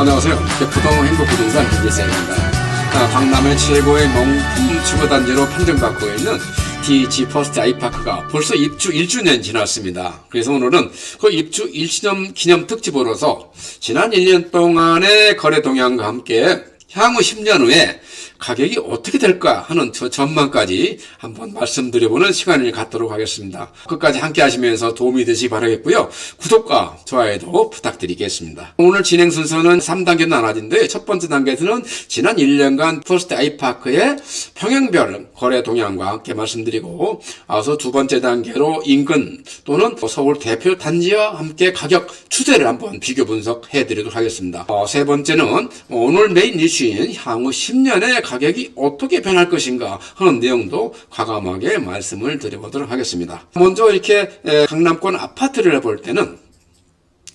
안녕하세요. 대포동 행복부동산 김재생입니다. 아, 강남의 최고의 명품 주거단지로 판정받고 있는 DH 퍼스트 아이파크가 벌써 입주 1주년 지났습니다. 그래서 오늘은 그 입주 1주년 기념 특집으로서 지난 1년 동안의 거래 동향과 함께 향후 10년 후에 가격이 어떻게 될까 하는 저 전망까지 한번 말씀드려보는 시간을 갖도록 하겠습니다. 끝까지 함께 하시면서 도움이 되시기 바라겠고요. 구독과 좋아요도 부탁드리겠습니다. 오늘 진행 순서는 3단계 나눠진데 첫 번째 단계에서는 지난 1년간 퍼스트 아이파크의 평형별 거래 동향과 함께 말씀드리고 아서 두 번째 단계로 인근 또는 서울 대표 단지와 함께 가격 추세를 한번 비교 분석해 드리도록 하겠습니다. 어, 세 번째는 오늘 메인 이슈인 향후 10년의 가격이 어떻게 변할 것인가 하는 내용도 과감하게 말씀을 드려보도록 하겠습니다. 먼저 이렇게 에, 강남권 아파트를 볼 때는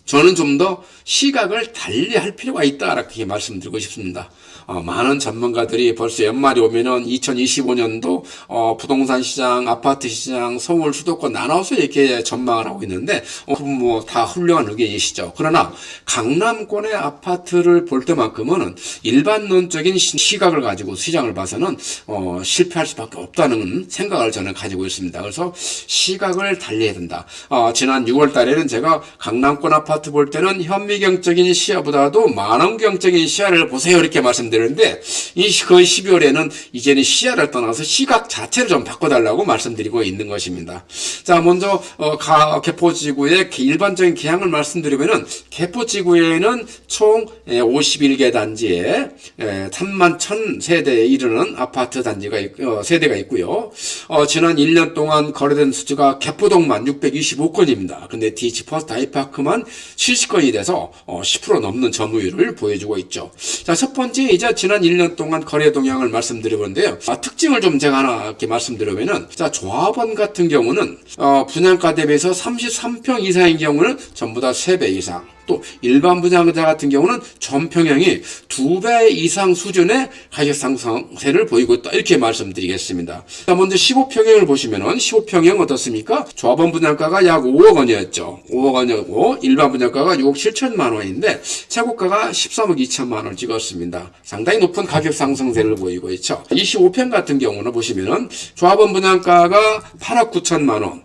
저는 좀 더 시각을 달리 할 필요가 있다 이렇게 말씀드리고 싶습니다. 어, 많은 전문가들이 벌써 연말이 오면은 2025년도 어, 부동산 시장, 아파트 시장, 서울 수도권 나눠서 이렇게 전망을 하고 있는데 어, 뭐다 훌륭한 의견이시죠. 그러나 강남권의 아파트를 볼 때만큼은 일반론적인 시- 시각을 가지고 시장을 봐서는 어, 실패할 수밖에 없다는 생각을 저는 가지고 있습니다. 그래서 시각을 달리해야 된다. 어, 지난 6월 달에는 제가 강남권 아파트 볼 때는 현미경적인 시야보다도 만원경적인 시야를 보세요 이렇게 말씀드렸 는데 이 그 12월에는 이제는 시야를 떠나서 시각 자체를 좀 바꿔달라고 말씀드리고 있는 것입니다. 자 먼저 어, 가, 개포지구의 일반적인 계양을 말씀드리면은 개포지구에는 총 51개 단지에 3만 1천 세대에 이르는 아파트 단지가 있, 어, 세대가 있고요. 어, 지난 1년 동안 거래된 수주가 개포동만 625건입니다. 근데 DH 퍼스트 아이파크만 70건이 돼서 어, 10% 넘는 점유율을 보여주고 있죠. 자, 첫 번째 이제 지난 1년 동안 거래 동향을 말씀드려보는데요. 아, 특징을 좀 제가 하나 이렇게 말씀드리면은 자, 조합원 같은 경우는 어, 분양가 대비해서 33평 이상인 경우는 전부 다 3배 이상 또 일반 분양자 같은 경우는 전평형이 두 배 이상 수준의 가격 상승세를 보이고 있다 이렇게 말씀드리겠습니다. 자 먼저 15평형을 보시면은 15평형 어떻습니까? 조합원 분양가가 약 5억 원이었죠. 5억 원이었고 일반 분양가가 6억 7천만 원인데 최고가가 13억 2천만 원 찍었습니다. 상당히 높은 가격 상승세를 보이고 있죠. 25평 같은 경우는 보시면은 조합원 분양가가 8억 9천만 원.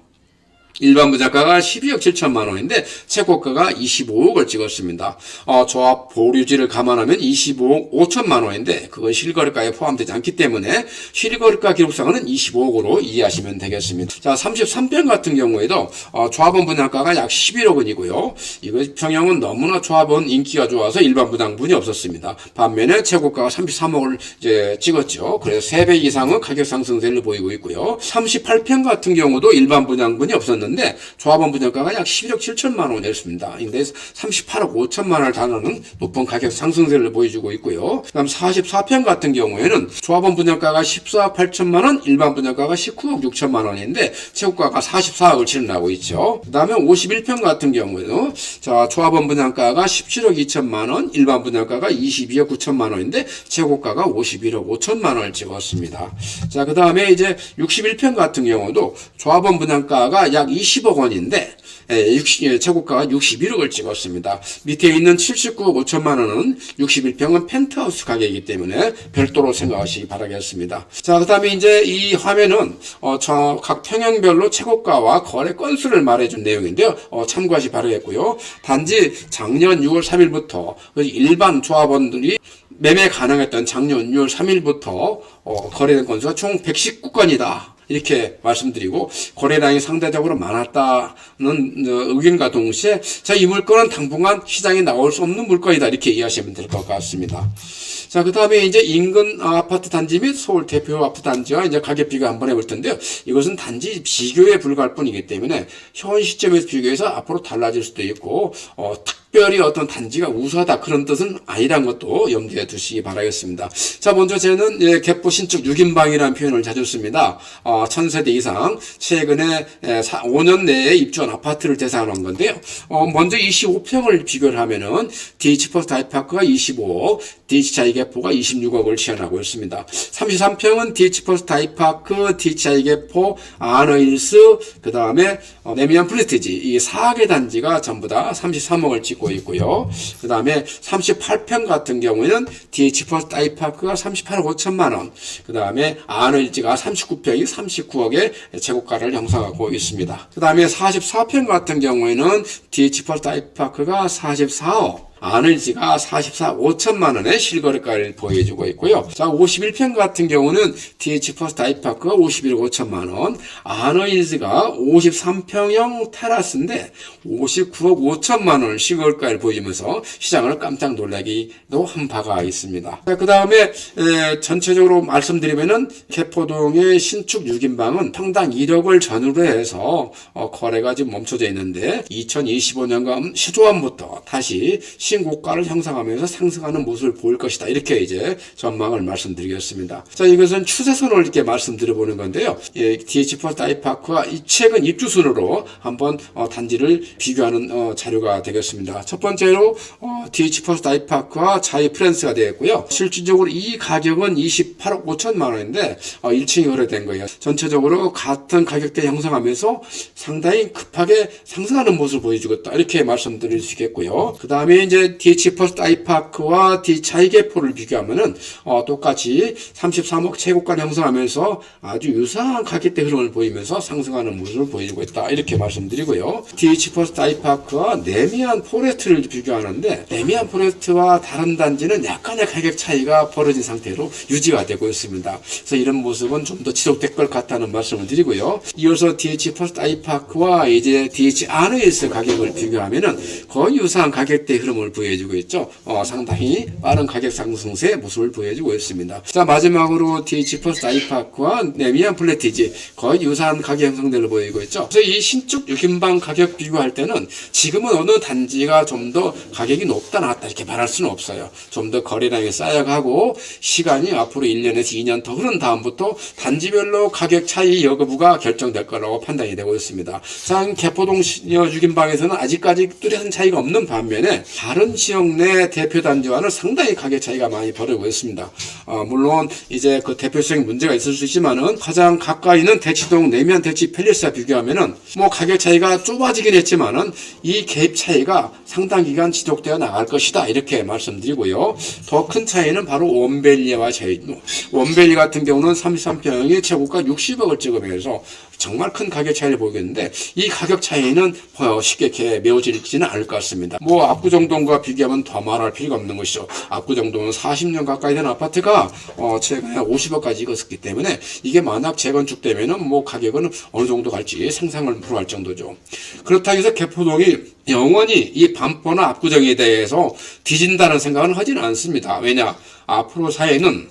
일반 분양가가 12억 7천만 원인데 최고가가 25억을 찍었습니다. 어, 조합 보류지를 감안하면 25억 5천만 원인데 그건 실거래가에 포함되지 않기 때문에 실거래가 기록상은 25억으로 이해하시면 되겠습니다. 자, 33평 같은 경우에도 어, 조합원 분양가가 약 11억 원이고요. 이거 평형은 너무나 조합원 인기가 좋아서 일반 분양분이 없었습니다. 반면에 최고가가 33억을 이제 찍었죠. 그래서 3배 이상은 가격 상승세를 보이고 있고요. 38평 같은 경우도 일반 분양분이 없었는데 조합원 분양가가 약 11억 7천만 원이었습니다. 근데 38억 5천만 원을 다루는 높은 가격 상승세를 보여주고 있고요. 그다음 44평 같은 경우에는 조합원 분양가가 14억 8천만 원, 일반 분양가가 19억 6천만 원인데 최고가가 44억을 치르나고 있죠. 그다음에 51평 같은 경우에는 자 조합원 분양가가 17억 2천만 원, 일반 분양가가 22억 9천만 원인데 최고가가 51억 5천만 원을 찍었습니다. 자 그다음에 이제 61평 같은 경우도 조합원 분양가가 약 20억 원인데 예, 60, 예, 최고가가 61억을 찍었습니다. 밑에 있는 79억 5천만 원은 61평은 펜트하우스 가격이기 때문에 별도로 생각하시기 바라겠습니다. 자, 그 다음에 이제 이 화면은 어, 저각 평형별로 최고가와 거래 건수를 말해준 내용인데요. 어, 참고하시 기 바라겠고요. 단지 작년 6월 3일부터 일반 조합원들이 매매 가능했던 작년 6월 3일부터 어, 거래된 건수가 총 119건이다. 이렇게 말씀드리고 거래량이 상대적으로 많았다는 어, 의견과 동시에 자 이 물건은 당분간 시장에 나올 수 없는 물건이다 이렇게 이해하시면 될 것 같습니다. 자, 그 다음에 이제 인근 아파트 단지 및 서울 대표 아파트 단지와 이제 가격 비교 한번 해볼 텐데요. 이것은 단지 비교에 불과할 뿐이기 때문에 현 시점에서 비교해서 앞으로 달라질 수도 있고, 어, 특 별히 어떤 단지가 우수하다 그런 뜻은 아니란 것도 염두에 두시기 바라겠습니다. 자, 먼저 저는 예, 개포 신축 6인방이라는 표현을 자주 씁니다. 어, 1000세대 이상 최근에 예, 4, 5년 내에 입주한 아파트를 대상으로 한 건데요. 어, 먼저 25평을 비교를 하면은 DH 퍼스트 아이파크가 25, DHI 개포가 26억을 지원하고 있습니다. 33평은 DH퍼스트 아이파크, DHI 개포, 아너힐스, 그 다음에 네미안 플리티지 이 4개 단지가 전부 다 33억을 찍고 있고요. 그 다음에 38평 같은 경우에는 DH퍼스트 아이파크가 38억 5천만 원, 그 다음에 아너힐즈가 39평이 39억의 재고가를 형성하고 있습니다. 그 다음에 44평 같은 경우에는 DH퍼스트 아이파크가 44억, 아늘지가 44, 5천만 원의 실거래가를 보여주고 있고요. 자, 51평 같은 경우는 DH 퍼스트 아이파크가 51억 5천만 원, 아너일즈가 53평형 테라스인데 59억 5천만 원 실거래가를 보여주면서 시장을 깜짝 놀라기도 한 바가 있습니다. 자, 그 다음에 전체적으로 말씀드리면은 개포동의 신축 6인방은 평당 1억을 전후로 해서 어, 거래가 지금 멈춰져 있는데 2025년간 시조한부터 다시 신고가를 형성하면서 상승하는 모습을 보일 것이다. 이렇게 이제 전망을 말씀드리겠습니다. 자, 이것은 추세선을 이렇게 말씀드려보는 건데요. 예, DH 퍼스트 아이파크와 이 최근 입주순으로 한번 어, 단지를 비교하는 어, 자료가 되겠습니다. 첫 번째로 어, DH 퍼스트 아이파크와 자이 프랜스가 되었고요. 실질적으로 이 가격은 28억 5천만 원인데 어, 1층이 거래된 거예요. 전체적으로 같은 가격대 형성하면서 상당히 급하게 상승하는 모습을 보여주겠다. 이렇게 말씀드릴 수 있겠고요. 그 다음에 이제 DH 퍼스트 아이파크와 DH 하이게포를 비교하면은 어, 똑같이 33억 최고가를 형성하면서 아주 유사한 가격대 흐름을 보이면서 상승하는 모습을 보여주고 있다. 이렇게 말씀드리고요. DH 퍼스트 아이파크와 네미안 포레스트를 비교하는데 네미안 포레스트와 다른 단지는 약간의 가격 차이가 벌어진 상태로 유지가 되고 있습니다. 그래서 이런 모습은 좀 더 지속될 것 같다는 말씀을 드리고요. 이어서 DH 퍼스트 아이파크와 이제 DH 아르에스 가격을 비교하면은 거의 유사한 가격대 흐름을 보여주고 있죠. 어, 상당히 빠른 가격 상승세 모습을 보여주고 있습니다. 자 마지막으로 DH 퍼스트 아이파크와 네미안 플래티지 거의 유사한 가격 형성들을 보이고 있죠. 그래서 이 신축 6인방 가격 비교할 때는 지금은 어느 단지가 좀 더 가격이 높다 낮다 이렇게 말할 수는 없어요. 좀 더 거래량이 쌓여가고 시간이 앞으로 1년에서 2년 더 흐른 다음부터 단지별로 가격 차이 여부가 결정될 거라고 판단이 되고 있습니다. 자, 개포동 6인방에서는 아직까지 뚜렷한 차이가 없는 반면에 다른 지역 내 대표 단지와는 상당히 가격 차이가 많이 벌어지고 있습니다. 어, 물론 이제 그 대표적인 문제가 있을 수 있지만은 가장 가까이 있는 대치동 내면 대치 팰리스와 비교하면은 뭐 가격 차이가 좁아지긴 했지만은 이갭 차이가 상당 기간 지속되어 나갈 것이다 이렇게 말씀드리고요. 더 큰 차이는 바로 원벨리와 차이. 원벨리 같은 경우는 33평이 최고가 60억을 찍으면서 정말 큰 가격 차이를 보이겠는데 이 가격 차이는 뭐 쉽게 이렇게 메워지지는 않을 것 같습니다. 뭐 압구정동과 비교하면 더 말할 필요가 없는 것이죠. 압구정동은 40년 가까이 된 아파트가 어 최근에 50억까지 익었기 때문에 이게 만약 재건축되면은 뭐 가격은 어느 정도 갈지 상상을 불허할 정도죠. 그렇다고 해서 개포동이 영원히 이 반포나 압구정에 대해서 뒤진다는 생각은 하지는 않습니다. 왜냐 앞으로 사회는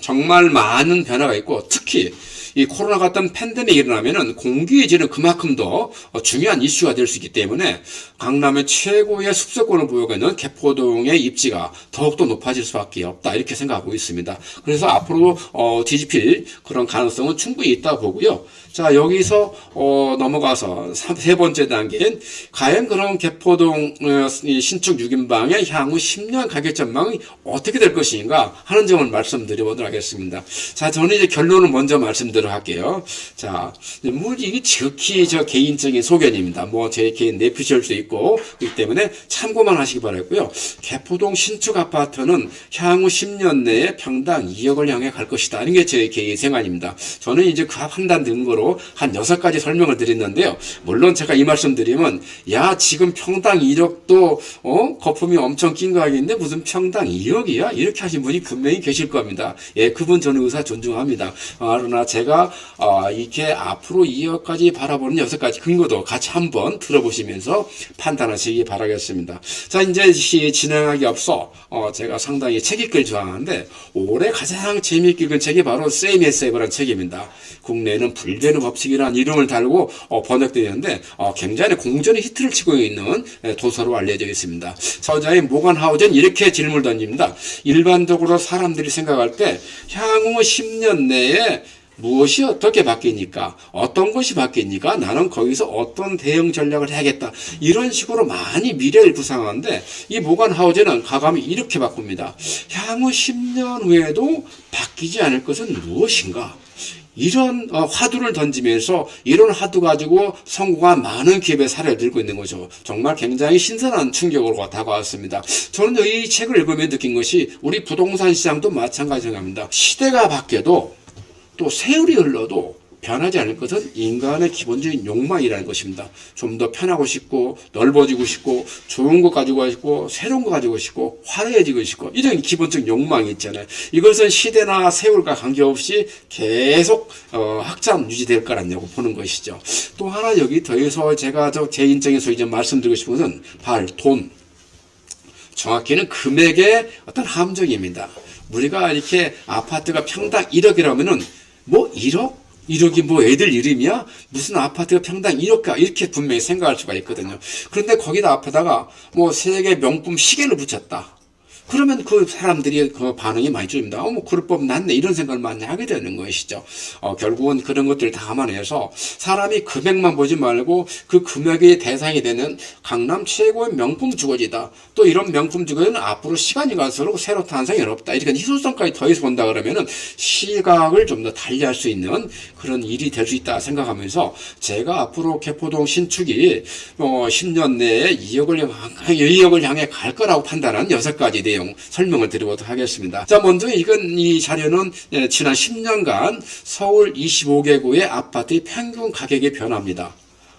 정말 많은 변화가 있고 특히 이 코로나 같은 팬데믹이 일어나면은 공기의 질은 그만큼 더 중요한 이슈가 될 수 있기 때문에 강남의 최고의 숲속권을 보유하고 있는 개포동의 입지가 더욱더 높아질 수밖에 없다 이렇게 생각하고 있습니다. 그래서 앞으로 어, 뒤집힐 그런 가능성은 충분히 있다고 보고요. 자 여기서 어, 넘어가서 세 번째 단계인 과연 그런 개포동 어, 신축 6인방의 향후 10년 가격 전망이 어떻게 될 것인가 하는 점을 말씀드려보도록 하겠습니다. 자 저는 이제 결론을 먼저 말씀드리도록 할게요. 자뭐 이게 지극히 저 개인적인 소견입니다. 뭐 제 개인 내피셜 수 있고 그렇기 때문에 참고만 하시기 바라고요. 개포동 신축 아파트는 향후 10년 내에 평당 2억을 향해 갈 것이다. 하는 게제 개인 생각입니다. 저는 이제 그 판단 근거로 한 여섯 가지 설명을 드렸는데요. 물론 제가 이 말씀 드리면 야 지금 평당 1억도 어 거품이 엄청 낀 가격인데 무슨 평당 2억이야 이렇게 하신 분이 분명히 계실 겁니다. 예, 그분 저는 의사 존중합니다. 아, 그러나 제가 어, 이렇게 앞으로 2억까지 바라보는 여섯 가지 근거도 같이 한번 들어보시면서 판단하시기 바라겠습니다. 자 이제 시 진행하기 앞서 어, 제가 상당히 책 읽기를 좋아하는데 올해 가장 재미있게 읽은 책이 바로 세이미 세이버라는 책입니다. 국내에는 불변 의 법칙이라는 이름을 달고 어, 번역되었는데 어, 굉장히 공전의 히트를 치고 있는 에, 도서로 알려져 있습니다. 저자인 모건 하우젠 이렇게 질문을 던집니다. 일반적으로 사람들이 생각할 때 향후 10년 내에 무엇이 어떻게 바뀌니까 어떤 것이 바뀌니까 나는 거기서 어떤 대응 전략을 해야겠다 이런 식으로 많이 미래를 구상하는데 이 모간 하우제는 가감이 이렇게 바꿉니다 향후 10년 후에도 바뀌지 않을 것은 무엇인가 이런 어, 화두를 던지면서 이런 화두 가지고 성공한 많은 기업의 사례를 들고 있는 거죠. 정말 굉장히 신선한 충격으로 다가왔습니다. 저는 이 책을 읽으며 느낀 것이 우리 부동산 시장도 마찬가지입니다. 시대가 바뀌어도 또 세월이 흘러도 변하지 않을 것은 인간의 기본적인 욕망이라는 것입니다. 좀 더 편하고 싶고 넓어지고 싶고 좋은 것 가지고 싶고 새로운 거 가지고 싶고 화려해지고 싶고 이런 기본적인 욕망이 있잖아요. 이것은 시대나 세월과 관계없이 계속 어, 확장 유지될 거라고 보는 것이죠. 또 하나 여기 더해서 제가 저 개인적인 소위 좀 말씀드리고 싶은 것은 발, 돈, 정확히는 금액의 어떤 함정입니다. 우리가 이렇게 아파트가 평당 1억이라면은 뭐 1억? 1억이 뭐 애들 이름이야? 무슨 아파트가 평당 1억가? 이렇게 분명히 생각할 수가 있거든요. 그런데 거기다 앞에다가 뭐 세계 명품 시계를 붙였다. 그러면 그 사람들이 그 반응이 많이 줄입니다. 어, 뭐, 그럴 법 낫네. 이런 생각을 많이 하게 되는 것이죠. 어, 결국은 그런 것들을 다 감안해서 사람이 금액만 보지 말고 그 금액의 대상이 되는 강남 최고의 명품 주거지다. 또 이런 명품 주거지는 앞으로 시간이 갈수록 새로 탄생이 어렵다. 이렇게 희소성까지 더해서 본다 그러면은 시각을 좀 더 달리할 수 있는 그런 일이 될 수 있다 생각하면서 제가 앞으로 개포동 신축이 어, 10년 내에 2억을, 2억을 향해 갈 거라고 판단한 여섯 가지 내용 설명을 드리도록 하겠습니다. 자, 먼저 이건 이 자료는 예, 지난 10년간 서울 25개구의 아파트의 평균 가격의 변화입니다.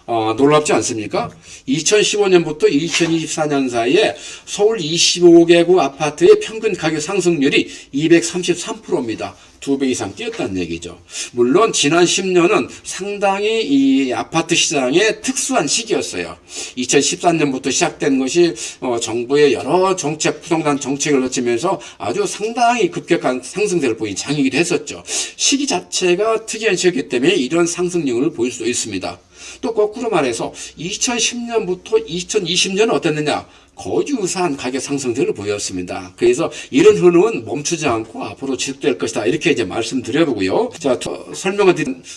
어, 놀랍지 않습니까? 2015년부터 2024년 사이에 서울 25개구 아파트의 평균 가격 상승률이 233%입니다. 두 배 이상 뛰었다는 얘기죠. 물론 지난 10년은 상당히 이 아파트 시장의 특수한 시기였어요. 2013년부터 시작된 것이 어, 정부의 여러 정책, 부동산 정책을 거치면서 아주 상당히 급격한 상승세를 보인 장이기도 했었죠. 시기 자체가 특이한 시기이기 때문에 이런 상승률을 보일 수 있습니다. 또 거꾸로 말해서 2010년부터 2020년은 어땠느냐? 거의 유사한 가격 상승들을 보였습니다. 그래서 이런 흐름은 멈추지 않고 앞으로 지속될 것이다. 이렇게 이제 말씀드려보고요. 자, 더 설명을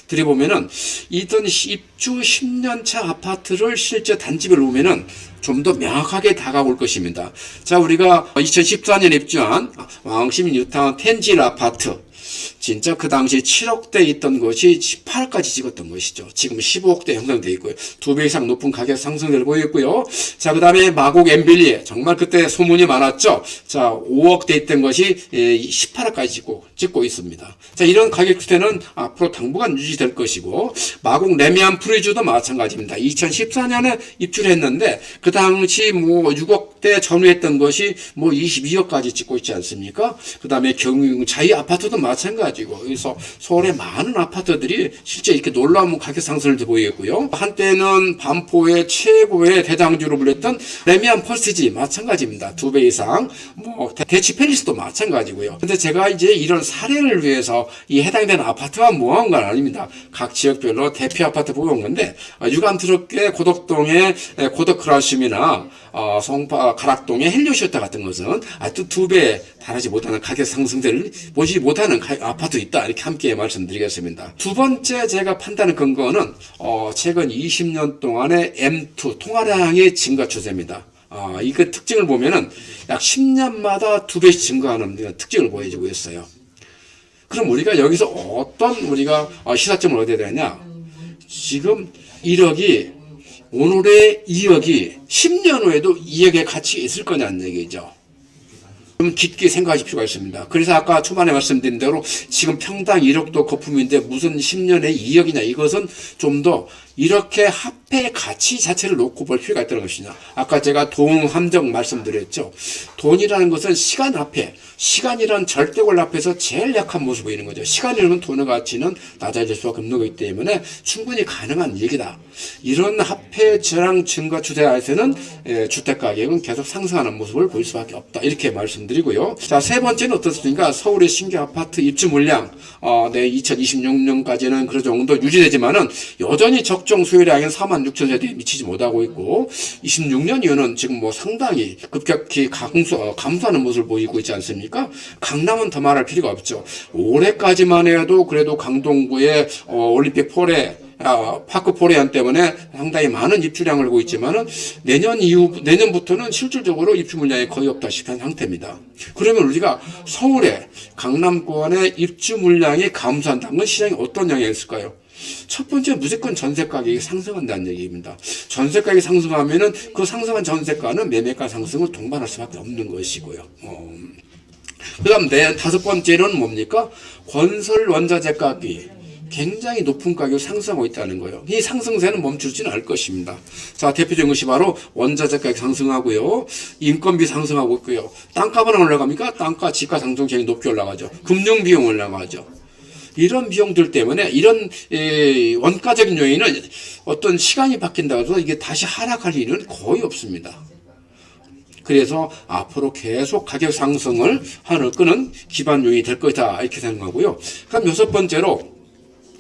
드려보면은 이던 입주 10년차 아파트를 실제 단집을 보면은 좀 더 명확하게 다가올 것입니다. 자, 우리가 2014년 입주한 왕심 뉴타운 텐질 아파트. 진짜 그 당시 7억대 있던 것이 18억까지 찍었던 것이죠. 지금 15억대 형성되어 있고요. 두 배 이상 높은 가격 상승을 보였고요. 자, 그 다음에 마곡 엠빌리. 정말 그때 소문이 많았죠. 자, 5억대 있던 것이 18억까지 찍고, 찍고 있습니다. 자, 이런 가격 추세는 앞으로 당분간 유지될 것이고, 마곡 레미안 프리주도 마찬가지입니다. 2014년에 입주를 했는데, 그 당시 뭐 6억대 전후했던 것이 뭐 22억까지 찍고 있지 않습니까? 그 다음에 경유 자이 아파트도 마찬가지 고, 그래서 서울의 많은 아파트들이 실제 이렇게 놀라운 가격 상승을 보이겠고요. 한때는 반포의 최고의 대장주로 불렸던 레미안 퍼스티지 마찬가지입니다. 두 배 이상. 뭐 대- 대치 팰리스도 마찬가지고요. 근데 제가 이제 이런 사례를 위해서 이 해당되는 아파트가 모아온 건 아닙니다. 각 지역별로 대표 아파트 뽑아온 건데 아, 유감스럽게 고덕동의 에, 고덕 크라심이나 어, 성파 가락동의 헬리오시오타 같은 것은 아주 두배 달하지 못하는 가격 상승세를 보지 못하는 가- 아파트 있다 이렇게 함께 말씀드리겠습니다. 두 번째 제가 판단한 근거는 어, 최근 20년 동안의 M2 통화량의 증가 추세입니다. 아, 이그 특징을 보면은 약 10년마다 두 배씩 증가하는 특징을 보여주고 있어요. 그럼 우리가 여기서 어떤 우리가 어, 시사점을 얻어야 되냐? 지금 1억이 오늘의 2억이 10년 후에도 2억의 가치가 있을 거냐는 얘기죠. 좀 깊게 생각하실 필요가 있습니다. 그래서 아까 초반에 말씀드린 대로 지금 평당 1억도 거품인데 무슨 10년에 2억이냐 이것은 좀 더 이렇게 화폐의 가치 자체를 놓고 볼 필요가 있다는 것이냐. 아까 제가 돈 함정 말씀드렸죠. 돈이라는 것은 시간 화폐, 시간이란 절대권 앞에서 제일 약한 모습을 보이는 거죠. 시간이라면 돈의 가치는 낮아질 수가 없는 거기 때문에 충분히 가능한 얘기다. 이런 화폐 저랑 증가 추세하에서는 예, 주택 가격은 계속 상승하는 모습을 볼 수밖에 없다. 이렇게 말씀드리고요. 자, 세 번째는 어떻습니까? 서울의 신규 아파트 입주 물량, 어, 네, 2026년까지는 그 정도 유지되지만은 여전히 적정 법정 소유량인 4만 6천 세대에 미치지 못하고 있고 26년 이후는 지금 뭐 상당히 급격히 감소, 어, 감소하는 모습을 보이고 있지 않습니까? 강남은 더 말할 필요가 없죠. 올해까지만 해도 그래도 강동구의 어, 올림픽 폴에 아, 파크 포레안 때문에 상당히 많은 입주량을 하고 있지만은 내년 이후 내년부터는 실질적으로 입주 물량이 거의 없다시피 한 상태입니다. 그러면 우리가 서울에 강남권의 입주 물량이 감소한다면 시장에 어떤 영향이 있을까요? 첫 번째 무조건 전세 가격이 상승한다는 얘기입니다. 전세 가격이 상승하면은 그 상승한 전세가는 매매가 상승을 동반할 수밖에 없는 것이고요. 어. 그다음 네 다섯 번째는 뭡니까? 건설 원자재 가격이 굉장히 높은 가격을 상승하고 있다는 거예요. 이 상승세는 멈추지는 않을 것입니다. 자, 대표적인 것이 바로 원자재 가격 상승하고요. 인건비 상승하고 있고요. 땅값은 안 올라갑니까? 땅가, 집가 상승 굉장히 높게 올라가죠. 금융 비용 올라가죠. 이런 비용들 때문에 이런 에, 원가적인 요인은 어떤 시간이 바뀐다고 해서 이게 다시 하락할 일은 거의 없습니다. 그래서 앞으로 계속 가격 상승을 하는 끄는 기반 요인이 될 것이다 이렇게 생각하고요. 그럼 여섯 번째로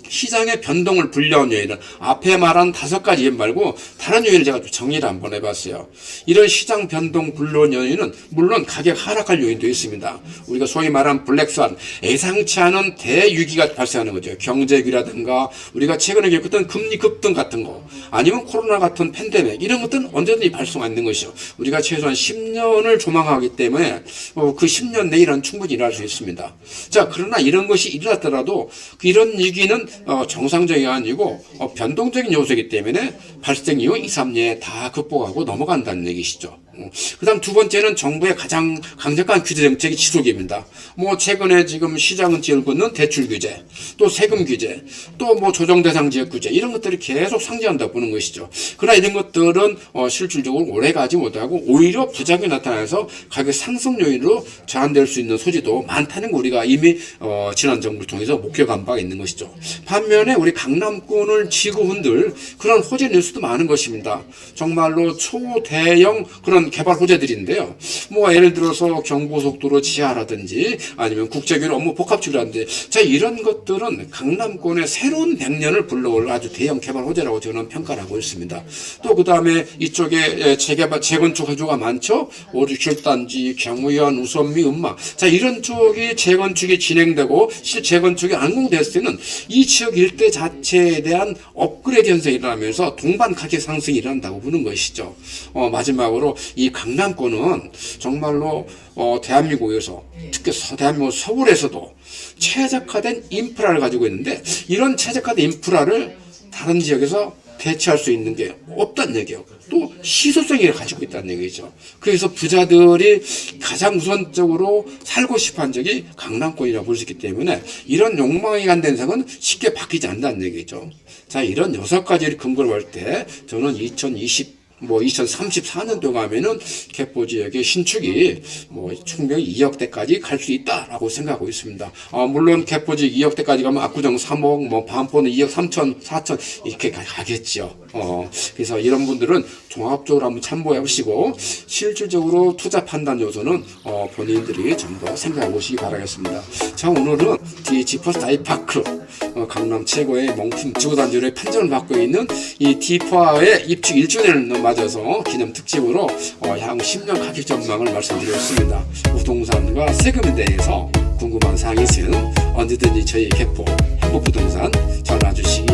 시장의 변동을 불려온 요인은 앞에 말한 다섯 가지 요인 말고 다른 요인을 제가 좀 정리를 한번 해봤어요. 이런 시장 변동 불러온 요인은 물론 가격 하락할 요인도 있습니다. 우리가 소위 말하는 블랙스완, 예상치 않은 대위기가 발생하는 거죠. 경제위기라든가 우리가 최근에 겪었던 금리 급등 같은 거 아니면 코로나 같은 팬데믹 이런 것들은 언제든지 발생하는 것이죠. 우리가 최소한 10년을 조망하기 때문에 어, 그 10년 내일은 충분히 일어날 수 있습니다. 자 그러나 이런 것이 일어났더라도 이런 위기는 어, 정상적이 아니고 어, 변동적인 요소이기 때문에 발생 이후 2, 3년에 다 극복하고 넘어간다는 얘기시죠. 어, 그다음 두 번째는 정부의 가장 강력한 규제 정책이 지속입니다. 뭐 최근에 지금 시장은 지을고는 대출 규제, 또 세금 규제, 또 뭐 조정 대상 지역 규제 이런 것들이 계속 상징한다 보는 것이죠. 그러나 이런 것들은 어, 실질적으로 오래 가지 못하고 오히려 부작용이 나타나서 가격 상승 요인으로 전환될 수 있는 소지도 많다는 거 우리가 이미 어, 지난 정부를 통해서 목격한 바가 있는 것이죠. 반면에 우리 강남권을 지구 흔들 그런 호재 뉴스도 많은 것입니다. 정말로 초대형 그런 개발 호재들인데요. 뭐 예를 들어서 경부속도로 지하라든지 아니면 국제교류 업무 복합축이라든지 자 이런 것들은 강남권의 새로운 100년을 불러올 아주 대형 개발 호재라고 저는 평가를 하고 있습니다. 또 그 다음에 이쪽에 재개발 재건축 호조가 많죠. 오류실단지, 경우현, 우선미, 음마 자 이런 쪽이 재건축이 진행되고 실 재건축이 완공됐을 때는 이 지역 일대 자체에 대한 업그레이드 현상이 일어나면서 동반 가격 상승이 일어난다고 보는 것이죠. 어, 마지막으로 이 강남권은 정말로 어, 대한민국에서 특히 서, 대한민국 서울에서도 최적화된 인프라를 가지고 있는데 이런 최적화된 인프라를 다른 지역에서 대체할 수 있는 게 없다는 얘기예요. 또 시소성을 가지고 있다는 얘기죠. 그래서 부자들이 가장 우선적으로 살고 싶어한 적이 강남권이라고 볼 수 있기 때문에 이런 욕망이 간된 생은 쉽게 바뀌지 않는다는 얘기죠. 자, 이런 여섯 가지를 근거로 할 때 저는 2020 뭐 2034년도 가면은 개포 지역의 신축이 뭐 충분히 2억대까지 갈 수 있다라고 생각하고 있습니다. 아, 물론 개포 지역 2억대까지 가면 압구정 3억, 뭐 반포는 2억 3천, 4천 이렇게 가- 가겠죠. 어, 그래서 이런 분들은 종합적으로 한번 참고해 보시고 실질적으로 투자 판단 요소는 어, 본인들이 좀 더 생각해 보시기 바라겠습니다. 자, 오늘은 퍼스트 아이파크 어, 강남 최고의 명품 지구단지로의 판정을 받고 있는 이 디파의 입주 1주년을 맞아서 기념 특집으로 어, 향후 10년 가격 전망을 말씀드렸습니다. 부동산과 세금에 대해서 궁금한 사항이 있으면 언제든지 저희 개포 행복부동산 전화 주시기.